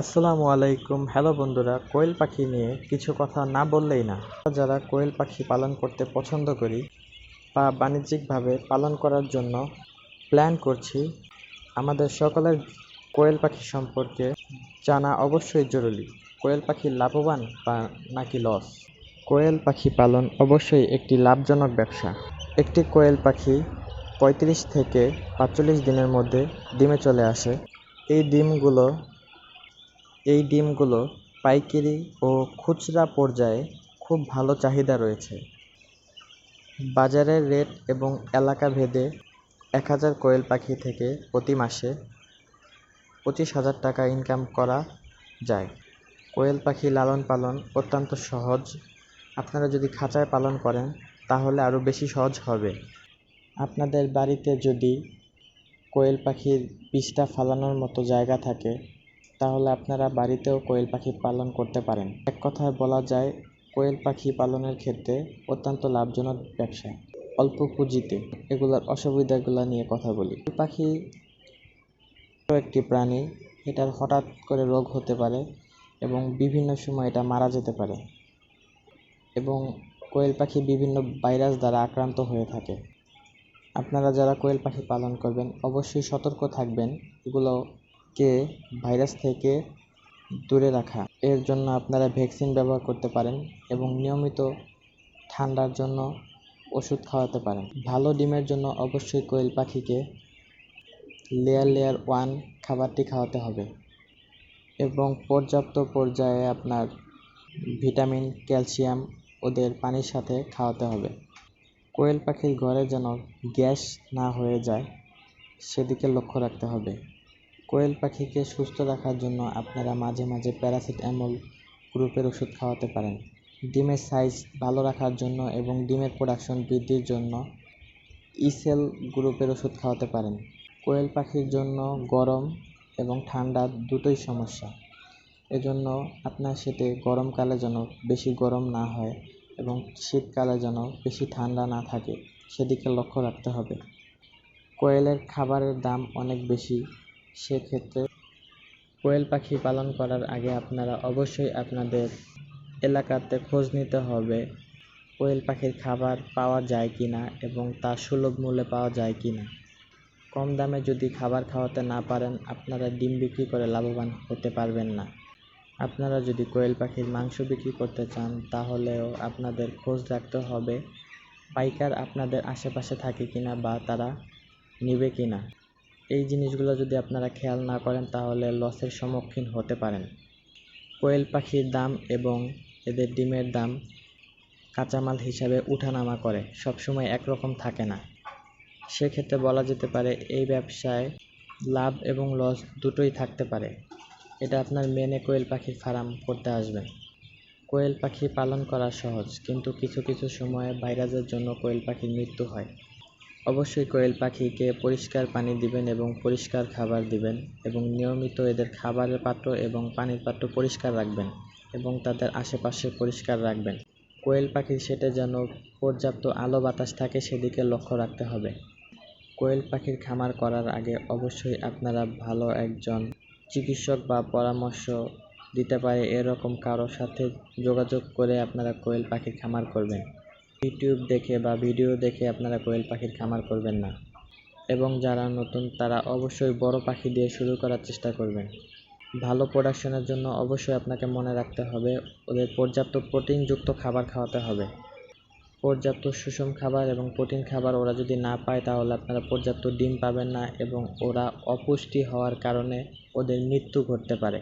আসসালামু আলাইকুম। হ্যালো বন্ধুরা, কোয়েল পাখি নিয়ে কিছু কথা না বললেই না। যারা কোয়েল পাখি পালন করতে পছন্দ করি বা বাণিজ্যিকভাবে পালন করার জন্য প্ল্যান করছি। আমাদের সকলের কোয়েল পাখি সম্পর্কে জানা অবশ্যই জরুরি। কোয়েল পাখি লাভবান বা নাকি লস কোয়েল পাখি পালন অবশ্যই একটি লাভজনক ব্যবসা। একটি কোয়েল পাখি পঁয়ত্রিশ থেকে পাঁচচল্লিশ দিনের মধ্যে ডিমে চলে আসে। এই ডিমগুলো এই ডিমগুলো পাইকারি ও খুচরা পর্যায়ে খুব ভালো চাহিদা রয়েছে। বাজারের রেট এবং এলাকা ভেদে এক হাজার কোয়েল পাখি থেকে প্রতি মাসে পঁচিশ হাজার টাকা ইনকাম করা যায়। কোয়েল পাখি লালন পালন অত্যন্ত সহজ। আপনারা যদি খাঁচায় পালন করেন, তাহলে আরও বেশি সহজ হবে। আপনাদের বাড়িতে যদি কোয়েল পাখির বীজটা ফালানোর মতো জায়গা থাকে তাহলে আপনারা বাড়িতেও কোয়েল পাখি পালন করতে পারেন। এক কথায় বলা যায়, কোয়েল পাখি পালনের ক্ষেত্রে অত্যন্ত লাভজনক ব্যবসা। অল্প পুঁজিতে এগুলোর অসুবিধাগুলো নিয়ে কথা বলি। পাখি একটি প্রাণী, এটার হঠাৎ করে রোগ হতে পারে এবং বিভিন্ন সময় এটা মারা যেতে পারে এবং কোয়েল পাখি বিভিন্ন ভাইরাস দ্বারা আক্রান্ত হয়ে থাকে। আপনারা যারা কোয়েল পাখি পালন করবেন, অবশ্যই সতর্ক থাকবেন। এগুলোকে ভাইরাস থেকে দূরে রাখা। এর জন্য আপনারা ভ্যাকসিন ব্যবহার করতে পারেন এবং নিয়মিত ঠান্ডার জন্য ওষুধ খাওয়াতে পারেন। ভালো ডিমের জন্য অবশ্যই কোয়েল পাখিকে লেয়ার লেয়ার ওয়ান খাবারটি খাওয়াতে হবে এবং পর্যাপ্ত পর্যায়ে আপনার ভিটামিন, ক্যালসিয়াম ওদের পানির সাথে খাওয়াতে হবে। কোয়েল পাখির ঘরে যেন গ্যাস না হয়ে যায়, সেদিকে লক্ষ্য রাখতে হবে। কোয়েল পাখিকে সুস্থ রাখার জন্য আপনারা মাঝে মাঝে প্যারাসিটামল গ্রুপের ওষুধ খাওয়াতে পারেন। ডিমের সাইজ ভালো রাখার জন্য এবং ডিমের প্রোডাকশন বৃদ্ধির জন্য ইসেল গ্রুপের ওষুধ খাওয়াতে পারেন। কোয়েল পাখির জন্য গরম এবং ঠান্ডা দুটোই সমস্যা। এজন্য আপনার সেটে গরমকালে যেন বেশি গরম না হয় এবং শীতকালে যেন বেশি ঠান্ডা না থাকে, সেদিকে লক্ষ্য রাখতে হবে। কোয়েলের খাবারের দাম অনেক বেশি সেক্ষেত্রে কোয়েল পাখি পালন করার আগে আপনারা অবশ্যই আপনাদের এলাকাতে খোঁজ নিতে হবে, কোয়েল পাখির খাবার পাওয়া যায় কি না এবং তা সুলভ মূল্যে পাওয়া যায় কি না কম দামে যদি খাবার খাওয়াতে না পারেন, আপনারা ডিম বিক্রি করে লাভবান হতে পারবেন না। আপনারা যদি কোয়েল পাখির মাংস বিক্রি করতে চান, তাহলেও আপনাদের খোঁজ রাখতে হবে, পাইকার আপনাদের আশেপাশে থাকে কিনা বা তারা নেবে কিনা। এই জিনিসগুলো যদি আপনারা খেয়াল না করেন, তাহলে লসের সম্মুখীন হতে পারেন। কোয়েল পাখির দাম এবং এদের ডিমের দাম কাঁচামাল হিসাবে উঠানামা করে, সবসময় একরকম থাকে না। সেক্ষেত্রে বলা যেতে পারে, এই ব্যবসায় লাভ এবং লস দুটোই থাকতে পারে। এটা আপনার মেনে কোয়েল পাখির ফার্ম করতে আসবেন কোয়েল পাখি পালন করা সহজ, কিন্তু কিছু কিছু সময়ে ভাইরাসের জন্য কোয়েল পাখির মৃত্যু হয়। অবশ্যই কোয়েল পাখিকে পরিষ্কার পানি দিবেন এবং পরিষ্কার খাবার দিবেন এবং নিয়মিত এদের খাবারের পাত্র এবং পানির পাত্র পরিষ্কার রাখবেন এবং তাদের আশেপাশে পরিষ্কার রাখবেন। কোয়েল পাখির সেটে যেন পর্যাপ্ত আলো বাতাস থাকে সেদিকে লক্ষ্য রাখতে হবে। কোয়েল পাখির খামার করার আগে অবশ্যই আপনারা ভালো একজন চিকিৎসক বা পরামর্শ দিতে পারে। এরকম কারোর সাথে যোগাযোগ করে আপনারা কোয়েল পাখির খামার করবেন। ইউটিউব দেখে বা ভিডিও দেখে আপনারা কোয়েল পাখির খামার করবেন না। এবং যারা নতুন, তারা অবশ্যই বড় পাখি দিয়ে শুরু করার চেষ্টা করবেন। ভালো প্রোডাকশনের জন্য অবশ্যই আপনাকে মনে রাখতে হবে, ওদের পর্যাপ্ত প্রোটিনযুক্ত খাবার খাওয়াতে হবে। পর্যাপ্ত সুষম খাবার এবং প্রোটিন খাবার ওরা যদি না পায়, তাহলে আপনারা পর্যাপ্ত ডিম পাবেন না এবং ওরা অপুষ্টি হওয়ার কারণে ওদের মৃত্যু ঘটতে পারে।